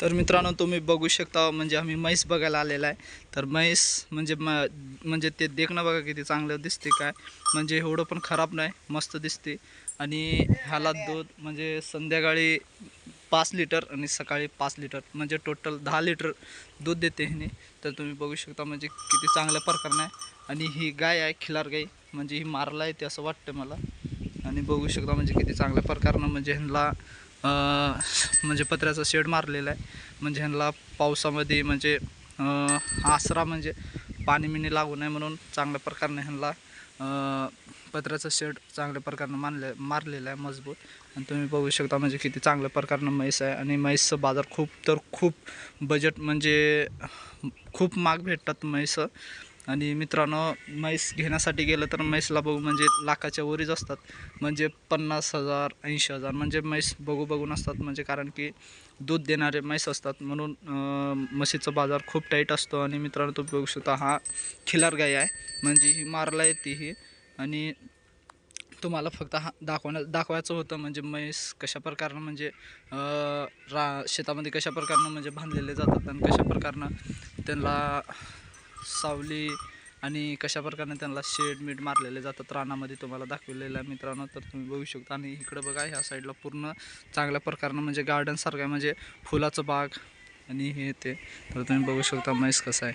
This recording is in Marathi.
तर मित्रांनो तुम्ही बघू शकता म्हणजे आम्ही म्हैस बघायला आलेला आहे. तर म्हैस म्हणजे म म्हणजे ते देखणं बघा किती चांगलं दिसते काय. म्हणजे एवढं पण खराब नाही मस्त दिसते आणि ह्याला दूध म्हणजे संध्याकाळी पाच लिटर आणि सकाळी पाच लिटर म्हणजे टोटल दहा लिटर दूध देते हिने तर तुम्ही बघू शकता म्हणजे किती चांगल्या प्रकारनं आहे. आणि ही गाय आहे खिलार गाय. म्हणजे ही मारला येते असं वाटतं मला. आणि बघू शकता म्हणजे किती चांगल्या प्रकारनं म्हणजे ह्यांना म्हणजे पत्र्याचा शेड मारलेला आहे. म्हणजे ह्यांना पावसामध्ये म्हणजे आसरा म्हणजे पाणी मिणी लागू नये म्हणून चांगल्या प्रकारने ह्यांना पत्र्याचा पत्र्याचं शेड चांगल्या प्रकारनं मानले मारलेला आहे मजबूत. आणि तुम्ही बघू शकता म्हणजे किती चांगल्या प्रकारनं म्हैस आहे. आणि म्हैसचं बाजार खूप तर खूप बजेट म्हणजे खूप महाग भेटतात म्हैस. आणि मित्रांनो म्हैस घेण्यासाठी गेलं तर म्हैसला बघू म्हणजे लाखाच्या वरीच असतात. म्हणजे पन्नास हजार ऐंशी हजार म्हणजे म्हैस बघू बघून असतात. म्हणजे कारण की दूध देणारे म्हैस असतात. म्हणून म्हशीचा बाजार खूप टाईट असतो. आणि मित्रांनो तुम्ही बघू शकता हा खिलार गाय आहे. म्हणजे ही मारला येते ही. आणि तुम्हाला फक्त हा दाखवण्या दाखवायचं होतं म्हणजे म्हैस कशा प्रकारनं म्हणजे रा शेतामध्ये कशा प्रकारनं म्हणजे बांधलेले जातात आणि कशा प्रकारनं त्यांना सावली आणि कशा प्रकारे त्यांना शेड मीठ मारलेले जातात रानामध्ये तुम्हाला दाखवलेलं आहे मित्रांनो तर तुम्ही बघू शकता. आणि इकडं बघा ह्या साईडला पूर्ण चांगल्या प्रकारनं म्हणजे गार्डनसारखं आहे म्हणजे फुलाचं बाग आणि हे ते. तर तुम्ही बघू शकता म्हैस कसं आहे.